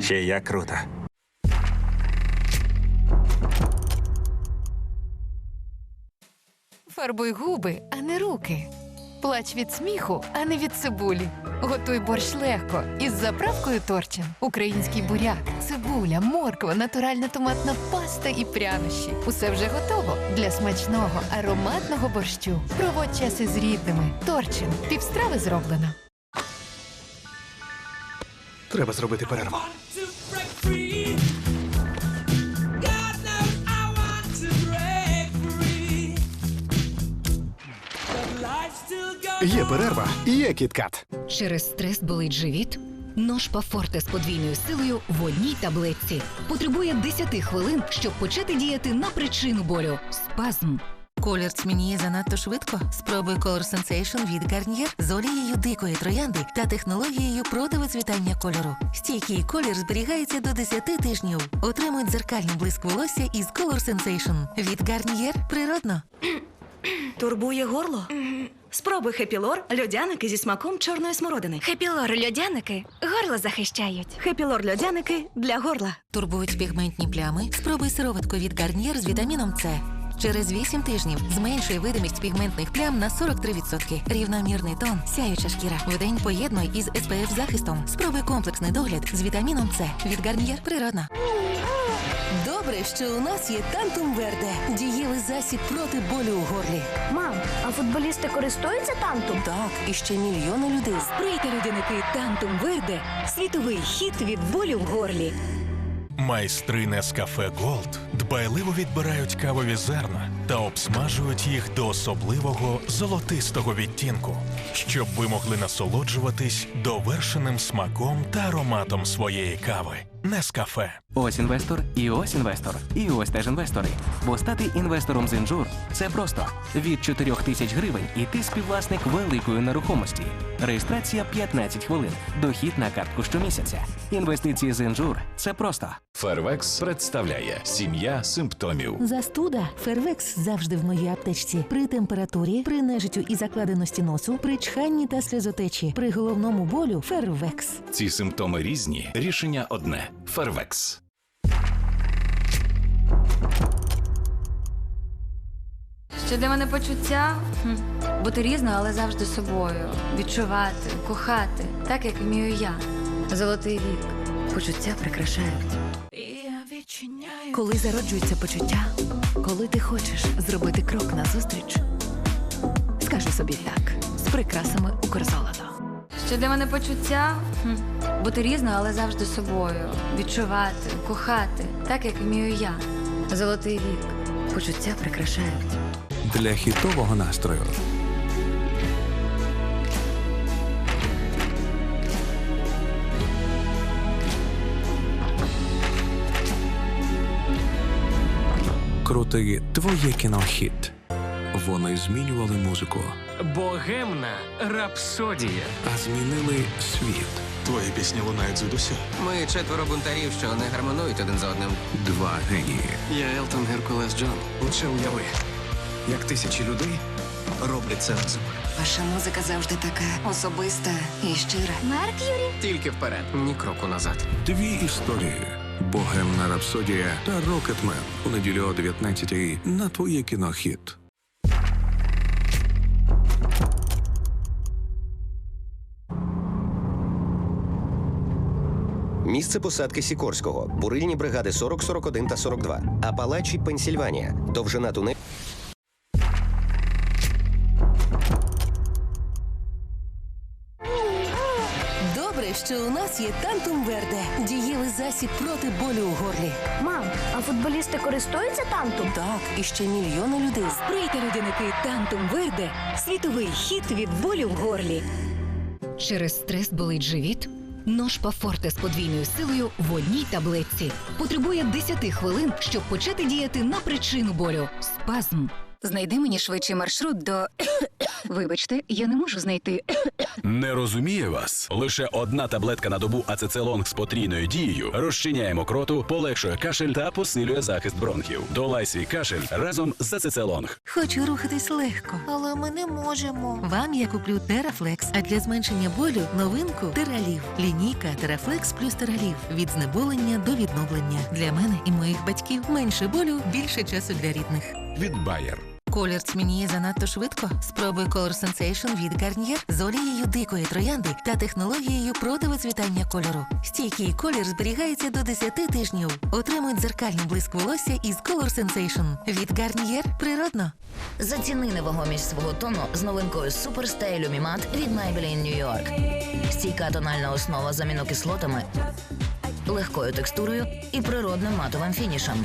Ще як круто. Фарбуй губи, а не руки. Плач від сміху, а не від цибулі. Готуй борщ легко із заправкою Торчин. Український буряк, цибуля, морква, натуральна томатна паста і прянощі. Усе вже готово для смачного ароматного борщу. Проводь час із рідними. Торчин. Півстрави зроблено. Life still goes Є перерва, є кіткат. Через стрес болить живіт? Ножпа Форте з подвійною силою в одній таблетці. Потребує 10 хвилин, щоб почати діяти на причину болю. Спазм. Колір тьмяніє занадто швидко. Спробуй Color Sensation від Garnier з олією дикої троянди та технологією противицвітання кольору. Стійкий колір зберігається до 10 тижнів. Отримуй дзеркальний блиск волосся із Color Sensation. від Garnier природно. Турбує горло? Спробуй хепілор льодяники зі смаком чорної смородини. Хепілор льодяники горло захищають. Хепілор льодяники для горла. Турбують пігментні плями. Спробуй сироватку від Garnier з вітаміном С. Через 8 тижнів зменшує видимість пігментних плям на 43%. Рівномірний тон, сяюча шкіра. Вдень поєднуй із SPF захистом. Спробуй комплексний догляд з вітаміном С. Від Garnier природна. Добре, що у нас є Тантум Верде. Дієвий засіб проти болю у горлі. Мам, а футболісти користуються тантум? Так, і ще мільйони людей. Сприйте людяники Тантум Верде. Світовий хіт від болю в горлі. Майстри Нескафе Голд дбайливо відбирають кавові зерна та обсмажують їх до особливого золотистого відтінку, щоб ви могли насолоджуватись довершеним смаком та ароматом своєї кави. Нескафе. Ось інвестор, і ось інвестор, і ось теж інвестори. Бо стати інвестором з інжур це просто від 4 тисяч гривень і ти співвласник великої нерухомості. Реєстрація 15 хвилин. Дохід на картку щомісяця. Інвестиції з інжур це просто. Фервекс представляє сім'я симптомів. Застуда Фервекс завжди в моїй аптечці. При температурі, при нежиттю і закладеності носу, при чханні та сльозотечі, при головному болю Фервекс. Ці симптоми різні. Рішення одне: Фервекс. Що для мене почуття? Хм. Бути різною, але завжди собою. Відчувати, кохати, так як вмію я. Золотий вік. Почуття прикрашають. Коли зароджується почуття, коли ти хочеш зробити крок назустріч, скажи собі так з прикрасами Укрзолото. Що для мене почуття? Хм. Бути різною, але завжди собою. Відчувати, кохати, так як вмію я. Золотий вік. Почуття прикрашають. Для хітового настрою. Крутий твоє кінохіт. Вони змінювали музику, Богемна рапсодія. а змінили світ. Твої пісні лунають звідуся. Ми четверо бунтарів, що не гармонують один з одним. Два генії. Я Елтон Геркулес Джон. Лише уяви, як тисячі людей роблять це разом. Ваша музика завжди така особиста і щира. Мерк'юрі? Тільки вперед, ні кроку назад. Дві історії. Богемна рапсодія та Рокетмен у неділю о 19-й на твоє кінохіт. Місце посадки Сікорського. Бурильні бригади 40, 41 та 42. Апалачі, Пенсільванія. Довжина тунелю. Добре, що у нас є Тантум Верде. Дієвий засіб проти болю у горлі. Мам, а футболісти користуються тантум? Так, і ще мільйони людей. Сприйте людяники Тантум Верде. Світовий хіт від болю в горлі. Через стрес болить живіт? Ножпа Пафорте з подвійною силою в одній таблетці. Потребує 10 хвилин, щоб почати діяти на причину болю. Спазм. Знайди мені швидший маршрут до Вибачте, я не можу знайти. Не розуміє вас. Лише одна таблетка на добу ацецелонг з потрійною дією розчиняє мокроту, полегшує кашель та посилює захист бронхів. Долай свій кашель разом з ацецелонг. Хочу рухатись легко, але ми не можемо. Вам я куплю Терафлекс, а для зменшення болю новинку Тералів. Лінійка Терафлекс плюс Тералів. Від знеболення до відновлення. Для мене і моїх батьків менше болю, більше часу для рідних. Від Bayer. Колір тьмяніє занадто швидко. Спробуй Color Sensation від Garnier з олією дикої троянди та технологією противоцвітання кольору. Стійкий колір зберігається до 10 тижнів. Отримуй дзеркальний блиск волосся із Color Sensation. Від Garnier природно. Заціни невагомість свого тону з новинкою Super Stay Lumimat від Maybelline New York. Стійка тональна основа з амінокислотами, легкою текстурою і природним матовим фінішем.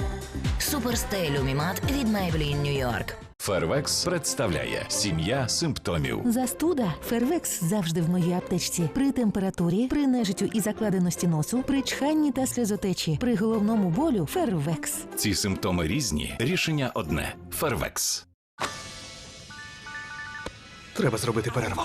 Stay Lumimat від Maybelline New York. Фервекс представляє сім'я симптомів. Застуда Фервекс завжди в моїй аптечці. При температурі, при нежиттю і закладеності носу, при чханні та сльозотечі, при головному болю Фервекс. Ці симптоми різні. Рішення одне. Фервекс. Треба зробити перерву.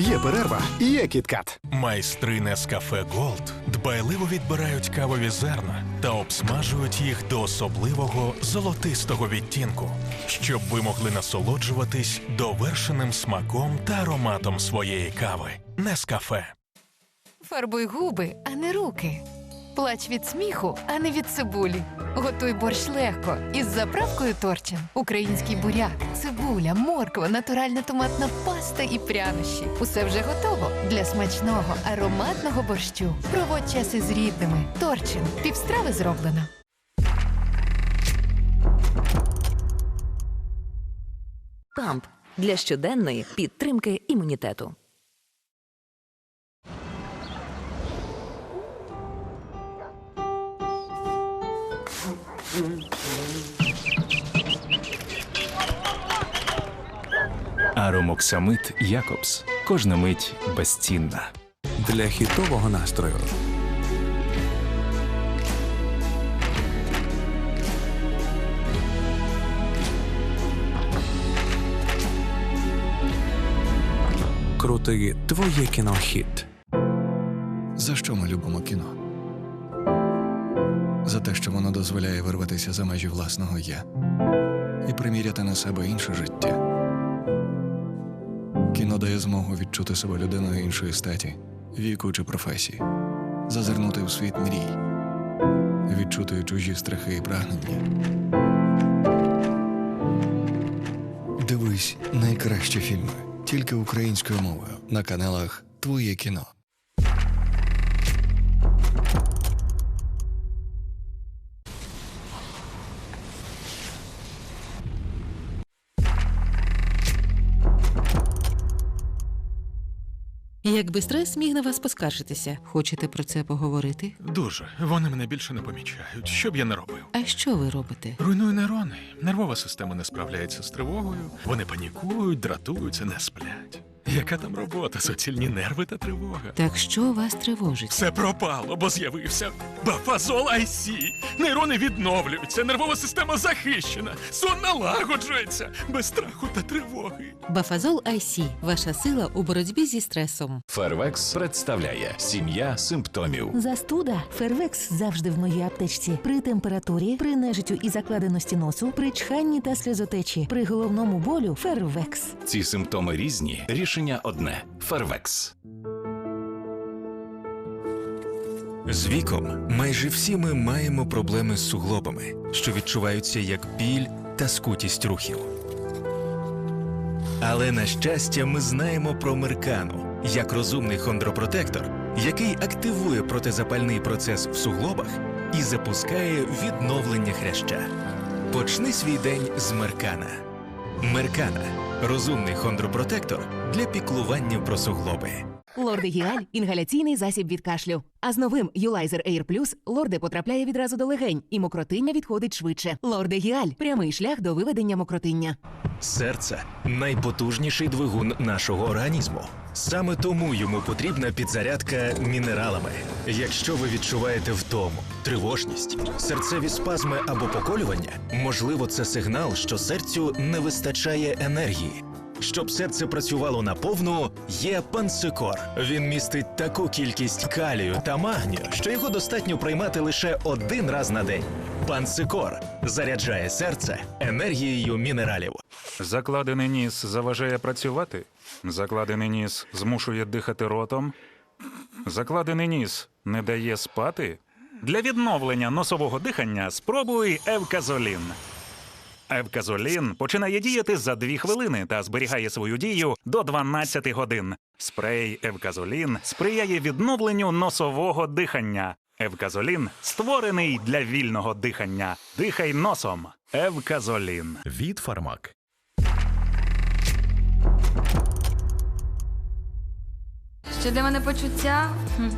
Є перерва, є кіткат. Майстри Нескафе Голд дбайливо відбирають кавові зерна та обсмажують їх до особливого золотистого відтінку, щоб ви могли насолоджуватись довершеним смаком та ароматом своєї кави. Нескафе. Фарбуй губи, а не руки. Плач від сміху, а не від цибулі. Готуй борщ легко із заправкою Торчин. Український буряк, цибуля, морква, натуральна томатна паста і прянощі. Усе вже готово для смачного ароматного борщу. Проводь час із рідними. Торчин. Півстрави зроблено. Памп для щоденної підтримки імунітету. Аромоксамит Якобс. Кожна мить безцінна. Для хітового настрою. Крутий твоє кінохіт. За що ми любимо кіно? За те, що воно дозволяє вирватися за межі власного я і приміряти на себе інше життя. Кіно дає змогу відчути себе людиною іншої статі, віку чи професії, зазирнути в світ мрій, відчути чужі страхи і прагнення. Дивись найкращі фільми тільки українською мовою на каналах Твоє кіно. Якби стрес міг на вас поскаржитися, хочете про це поговорити? Дуже. Вони мене більше не помічають. Що б я не робив? А що ви робите? Руйную нейрони. Нервова система не справляється з тривогою. Вони панікують, дратуються, не сплять. Яка там робота? Суцільні нерви та тривога. Так що вас тривожить? Все пропало, бо з'явився бафазол IC. Нейрони відновлюються, нервова система захищена, сон налагоджується без страху та тривоги. Бафазол IC – ваша сила у боротьбі зі стресом. Фервекс представляє сім'я симптомів. Застуда Фервекс завжди в моїй аптечці. При температурі, при нежиттю і закладеності носу, при чханні та сльозотечі, при головному болю Фервекс. Ці симптоми різні. Рішення одне. Фервекс. З віком майже всі ми маємо проблеми з суглобами, що відчуваються як біль та скутість рухів. Але на щастя, ми знаємо про меркану як розумний хондропротектор, який активує протизапальний процес в суглобах і запускає відновлення хряща. Почни свій день з меркана. Меркана розумний хондропротектор для піклування про суглоби. Лордегіаль інгаляційний засіб від кашлю. А з новим Юлайзер Air Plus лорде потрапляє відразу до легень, і мокротиння відходить швидше. Лордегіаль прямий шлях до виведення мокротиння. Серце найпотужніший двигун нашого організму. Саме тому йому потрібна підзарядка мінералами. Якщо ви відчуваєте втому, тривожність, серцеві спазми або поколювання, можливо, це сигнал, що серцю не вистачає енергії. Щоб серце працювало наповну, є пансикор. Він містить таку кількість калію та магнію, що його достатньо приймати лише один раз на день. Пансикор заряджає серце енергією мінералів. Закладений ніс заважає працювати. Закладений ніс змушує дихати ротом. Закладений ніс не дає спати. Для відновлення носового дихання спробуй евказолін. Евказолін починає діяти за 2 хвилини та зберігає свою дію до 12 годин. Спрей Евказолін сприяє відновленню носового дихання. Евказолін створений для вільного дихання. Дихай носом. Евказолін. Від Фармак. Що для мене почуття? Хм.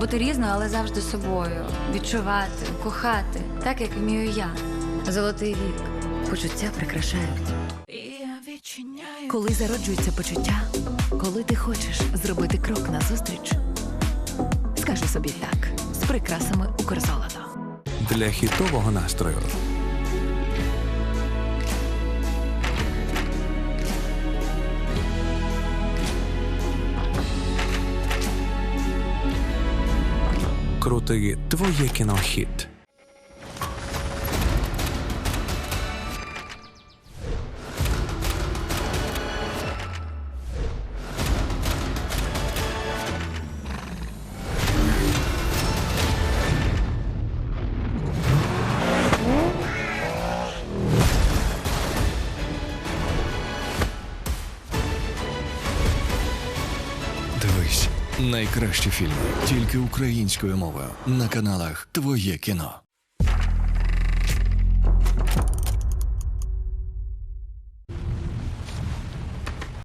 Бути різною, але завжди собою. Відчувати, кохати, так як вмію я. Золотий вік. Почуття прикрашають. Коли зароджується почуття, коли ти хочеш зробити крок назустріч, скажи собі так з прикрасами Укрзолото. Для хітового настрою. Крути твоє кінохіт. Найкращі фільми тільки українською мовою на каналах Твоє кіно.